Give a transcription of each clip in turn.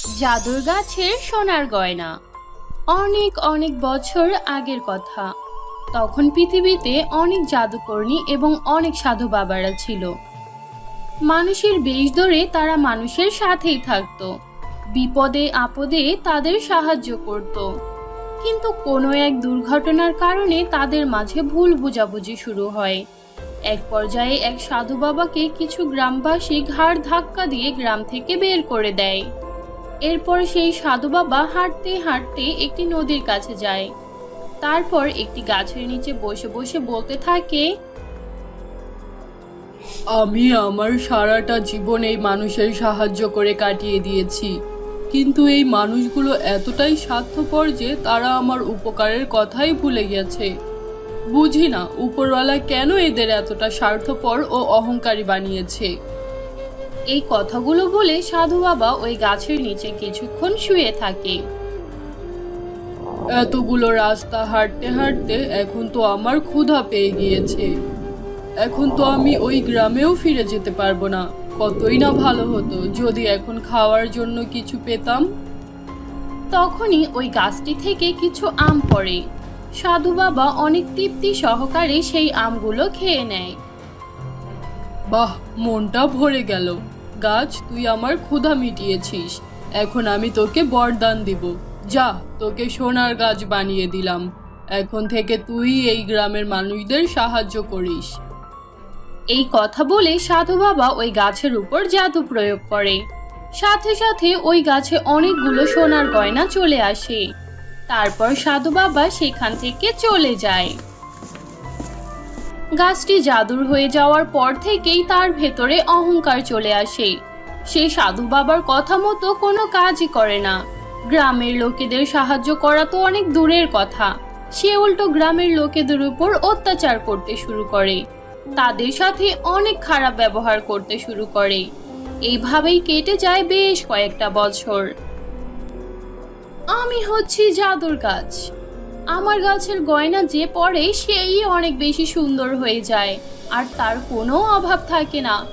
জাদুর গাছের সোনার গয়না। অনেক অনেক বছর আগের কথা। তখন পৃথিবীতে অনেক জাদুকর্ণী এবং অনেক সাধু বাবারা ছিল। মানুষের বেশ ধরে তারা মানুষের সাথেই থাকতো। বিপদে, আপদে তাদের সাহায্য করত। কিন্তু কোনো এক দুর্ঘটনার কারণে তাদের মাঝে ভুল বোঝাবুঝি শুরু হয়। এক পর্যায়ে এক সাধু বাবাকে কিছু গ্রামবাসী ঘাড় ধাক্কা দিয়ে গ্রাম থেকে বের করে দেয়। এরপর সেই সাধু বাবা হাঁটতে হাঁটতে একটি নদীর কাছে যায়। তারপর একটি গাছের নিচে বসে বসে বলতে থাকে, আমি আমার সারাটা জীবন এই মানুষের সাহায্য করে কাটিয়ে দিয়েছি। কিন্তু এই মানুষগুলো এতটাই স্বার্থপর যে তারা আমার উপকারের কথাই ভুলে গেছে। বুঝি না উপরওয়ালা কেন এদের এতটা স্বার্থপর ও অহংকারী বানিয়েছে। এই কথাগুলো বলে সাধু বাবা ওই গাছের নিচে কিছুক্ষণ শুয়ে থাকে। এতগুলো রাস্তা হাঁটতে হাঁটতে এখন তো আমার ক্ষুধা পেয়ে গিয়েছে। এখন তো আমি ওই গ্রামেও ফিরে যেতে পারব না। কতই না ভালো হতো যদি এখন খাওয়ার জন্য কিছু পেতাম। তখনই ওই গাছটি থেকে কিছু আম পড়ে। সাধু বাবা অনেক তৃপ্তি সহকারে সেই আমগুলো খেয়ে নেয়। বাহ, মনটা ভরে গেল। গাছ, তুই আমার ক্ষুধা মিটিয়েছিস। এখন আমি তোকে বরদান দিব। যা, তোকে সোনার গাছ বানিয়ে দিলাম। এখন থেকে তুই এই গ্রামের মানুষদের সাহায্য করিস। এই কথা বলে সাধু বাবা ওই গাছের উপর জাদু প্রয়োগ করে। সাথে সাথে ওই গাছে অনেকগুলো সোনার গয়না চলে আসে। তারপর সাধু বাবা সেখান থেকে চলে যায়। গাছটি জাদুর হয়ে যাওয়ার পর থেকেই তার ভেতরে অহংকার চলে আসে। সে সাধু বাবার কথা মতো কোনো কাজই করে না। গ্রামের লোকেদের সাহায্য করা তো অনেক দূরের কথা। সে উল্টো গ্রামের লোকেদের উপর অত্যাচার করতে শুরু করে। তাদের সাথে অনেক খারাপ ব্যবহার করতে শুরু করে। এইভাবেই কেটে যায় বেশ কয়েকটা বছর। আমি হচ্ছি জাদুর গাছ। আমার গাছের গয়না যে পড়ে, সেই অনেক বেশি সুন্দর হয়ে যায়। আর তার কোনো অভাব থাকে না।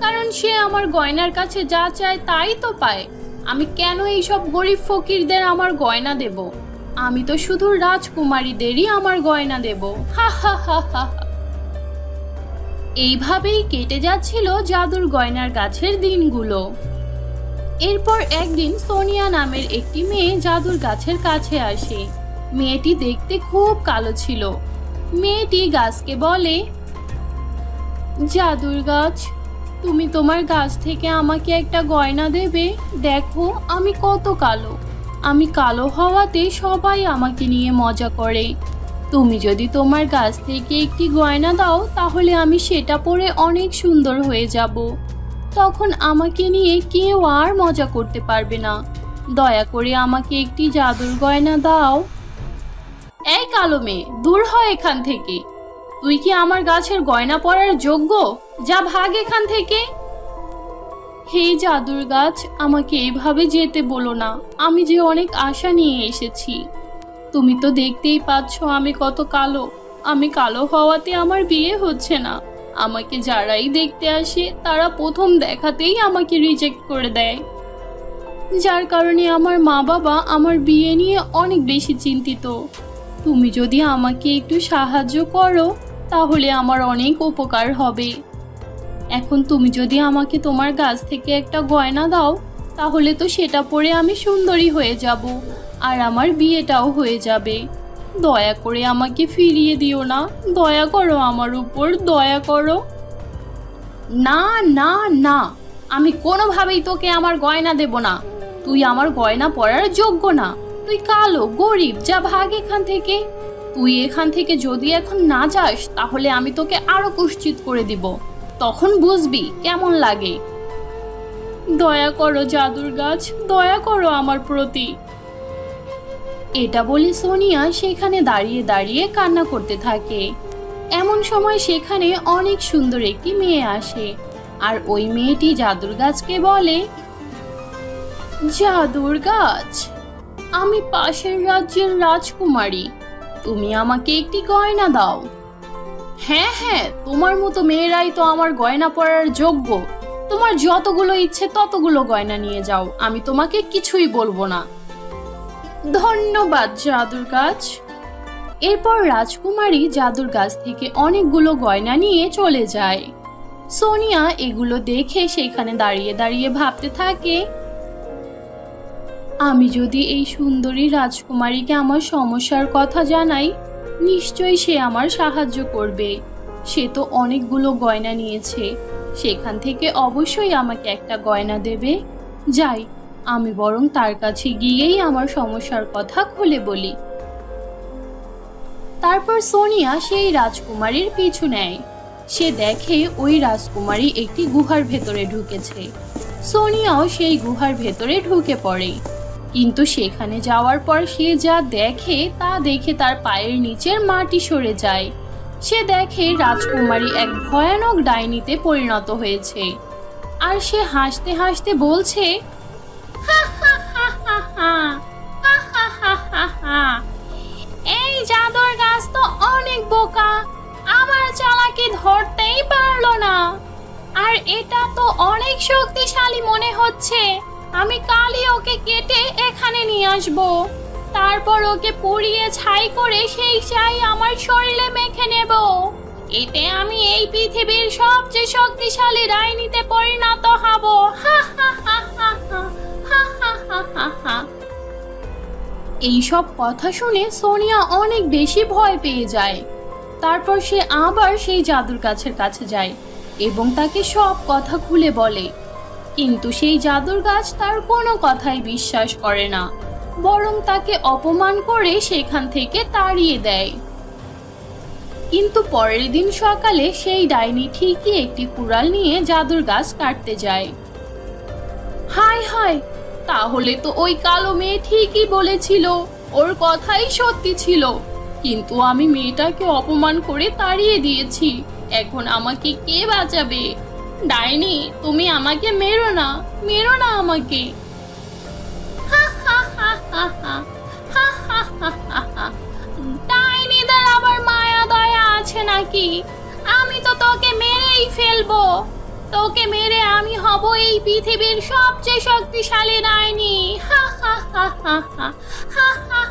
কারণ সে আমার গয়নার কাছে যা চায় তাই তো পায়। আমি কেন এইসব গরিব ফকিরদের আমার গয়না দেব? আমি তো শুধু রাজকুমারীদেরই আমার গয়না দেব। হা হা হা হা। এইভাবেই কেটে যাচ্ছিল জাদুর গয়নার গাছের দিনগুলো। এরপর একদিন সোনিয়া নামের একটি মেয়ে জাদুর গাছের কাছে আসে। মেয়েটি দেখতে খুব কালো ছিল। মেয়েটি গাছকে বলে, জাদুর গাছ, তুমি তোমার গাছ থেকে আমাকে একটা গয়না দেবে? দেখো, আমি কত কালো। আমি কালো হওয়াতে সবাই আমাকে নিয়ে মজা করে। তুমি যদি তোমার গাছ থেকে একটি গয়না দাও, তাহলে আমি সেটা পরে অনেক সুন্দর হয়ে যাব। তখন আমাকে নিয়ে কেউ আর মজা করতে পারবে না। দয়া করে আমাকে একটি জাদুর গয়না দাও। এই কালো মেয়ে, দূর হয় এখান থেকে। তুই কি আমার গাছের গয়না পরার যোগ্য? যা ভাগ এখান থেকে। হে জাদুর গাছ, আমাকে এভাবে যেতে বলো না। আমি যে অনেক আশা নিয়ে এসেছি। তুমি তো দেখতেই পাচ্ছ আমি কত কালো। আমি কালো হওয়াতে আমার বিয়ে হচ্ছে না। আমাকে যারাই দেখতে আসে, তারা প্রথম দেখাতেই আমাকে রিজেক্ট করে দেয়। যার কারণে আমার মা বাবা আমার বিয়ে নিয়ে অনেক বেশি চিন্তিত। তুমি যদি আমাকে একটু সাহায্য করো, তাহলে আমার অনেক উপকার হবে। এখন তুমি যদি আমাকে তোমার গাছ থেকে একটা গয়না দাও, তাহলে তো সেটা পরে আমি সুন্দরী হয়ে যাব, আর আমার বিয়েটাও হয়ে যাবে। দয়া করে আমাকে ফিরিয়ে দিও না, দয়া করো আমার উপর, দয়া করো। না না না, আমি কোনোভাবেই তোকে আমার গয়না দেব না। তুই আমার গয়না পরার যোগ্য না। তুই কালো, গরিব, যা ভাগ এখান থেকে। তুই এখান থেকে যদি এখন না যাস, তাহলে আমি তোকে আরও কুশ্চিত করে দিব। তখন বুঝবি কেমন লাগে। দয়া করো জাদুর গাছ, দয়া করো আমার প্রতি। এটা বলে সোনিয়া সেখানে দাঁড়িয়ে দাঁড়িয়ে কান্না করতে থাকে। এমন সময় সেখানে অনেক সুন্দর একটি মেয়ে আসে, আর ওই মেয়েটি জাদুর গাছকে বলে, জাদুর গাছ? আমি পাশের রাজ্যের রাজকুমারী। তুমি আমাকে একটি গয়না দাও। হ্যাঁ হ্যাঁ তোমার মতো মেয়েরাই তো আমার গয়না পরার যোগ্য। তোমার যতগুলো ইচ্ছে ততগুলো গয়না নিয়ে যাও, আমি তোমাকে কিছুই বলব না। ধন্যবাদ, জাদুর গাছ। এরপর রাজকুমারী জাদুর গাছ থেকে অনেকগুলো গয়না নিয়ে চলে যায়। সোনিয়া এগুলো দেখে সেখানে দাঁড়িয়ে দাঁড়িয়ে ভাবতে থাকে আমি যদি এই সুন্দরী রাজকুমারীকে আমার সমস্যার কথা জানাই, নিশ্চয়ই সে আমার সাহায্য করবে। সে তো অনেকগুলো গয়না নিয়েছে। সেখান থেকে অবশ্যই আমাকে একটা গয়না দেবে। যাই, আমি বরং তার কাছে গিয়েই আমার সমস্যার কথা খুলে বলি। তারপর সোনিয়া সেই রাজকুমারীর পিছু নেয়। সে দেখে ওই রাজকুমারী একটি গুহার ভেতরে ঢুকেছে। সোনিয়াও সেই গুহার ভেতরে ঢুকে পড়ে। কিন্তু সেখানে যাওয়ার পর সে যা দেখে তা দেখে তার পায়ের নিচের মাটি সরে যায়। সে দেখে রাজকুমারী এক ভয়ানক ডাইনিতে পরিণত হয়েছে। আর সে হাসতে হাসতে বলছে "হা হা হা হা হা, হা হা হা হা হা। এই জাদুর গাছ তো অনেক বোকা আমার চালাকি ধরতেই পারল না। আর এটা তো অনেক শক্তিশালী মনে হচ্ছে। আমি কালই ওকে কেটে এখানে নিয়ে আসব। তারপর ওকে পুড়িয়ে ছাই করে সেই ছাই আমার শরীরে মেখে নেব। এতে আমি এই পৃথিবীর সবচেয়ে শক্তিশালী ডাইনিতে পরিণত হব। হা হা হা হা হা হা হা হা হা হা। এই সব কথা শুনে সোনিয়া অনেক বেশি ভয় পেয়ে যায়। তারপর সে আবার সেই জাদুর গাছের কাছে যায় এবং তাকে সব কথা খুলে বলে। কিন্তু সেই জাদুর গাছ তার কোনো কথাই বিশ্বাস করে না, বরং তাকে অপমান করে সেখান থেকে তাড়িয়ে দেয়। কিন্তু পরের দিন সকালে সেই ডাইনি ঠিকই একটি কুড়াল নিয়ে জাদুর গাছ কাটতে যায়। হায় হায়, তাহলে তো ওই কালো মেয়ে ঠিকই বলেছিল, ওর কথাই সত্যি ছিল। কিন্তু আমি মেয়েটাকে অপমান করে তাড়িয়ে দিয়েছি, এখন আমাকে কে বাঁচাবে? ডাইনি তুমি আমাকে মেরো না মেরো না আমাকে। ডাইনিদের আবার মায়া দয়া আছে নাকি আমি তো তোকে মেরেই ফেলব তোকে মেরে আমি হব এই পৃথিবীর সবচেয়ে শক্তিশালী ডাইনি হা হা হা হা হা হা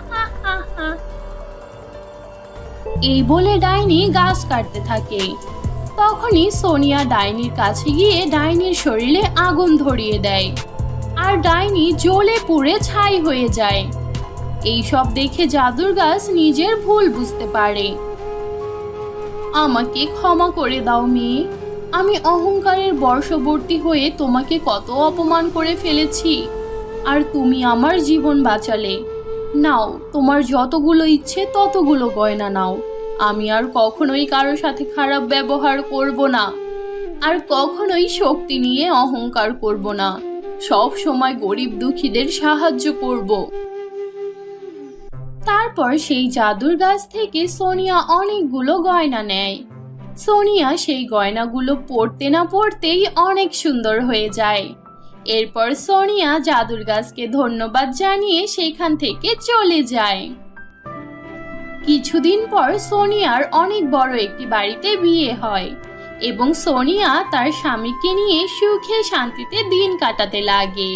হা হা এই বলে ডাইনি গাছ কাটতে থাকে তখনই সোনিয়া ডাইনির কাছে গিয়ে ডাইনির শরীরে আগুন ধরিয়ে দেয়। আর ডাইনি জ্বলে পুড়ে ছাই হয়ে যায়। এই সব দেখে জাদুর গাছ নিজের ভুল বুঝতে পারে। আমাকে ক্ষমা করে দাও মেয়ে। আমি অহংকারের বর্ষবর্তী হয়ে তোমাকে কত অপমান করে ফেলেছি। আর তুমি আমার জীবন বাঁচালে। নাও, তোমার যতগুলো ইচ্ছে ততগুলো গয়না নাও। আমি আর কখনোই কারোর সাথে খারাপ ব্যবহার করব না। আর কখনোই শক্তি নিয়ে অহংকার করব না। সব সময় গরিব দুঃখীদের সাহায্য করব। তারপর সেই জাদুর গাছ থেকে সোনিয়া অনেকগুলো গয়না নেয়। সোনিয়া সেই গয়নাগুলো পরতে না পরতেই অনেক সুন্দর হয়ে যায়। এরপর সোনিয়া জাদুর গাছকে ধন্যবাদ জানিয়ে সেখান থেকে চলে যায়। কিছুদিন পর সোনিয়ার অনেক বড় একটি বাড়িতে বিয়ে হয় এবং সোনিয়া তার স্বামীকে নিয়ে সুখে শান্তিতে দিন কাটাতে লাগে।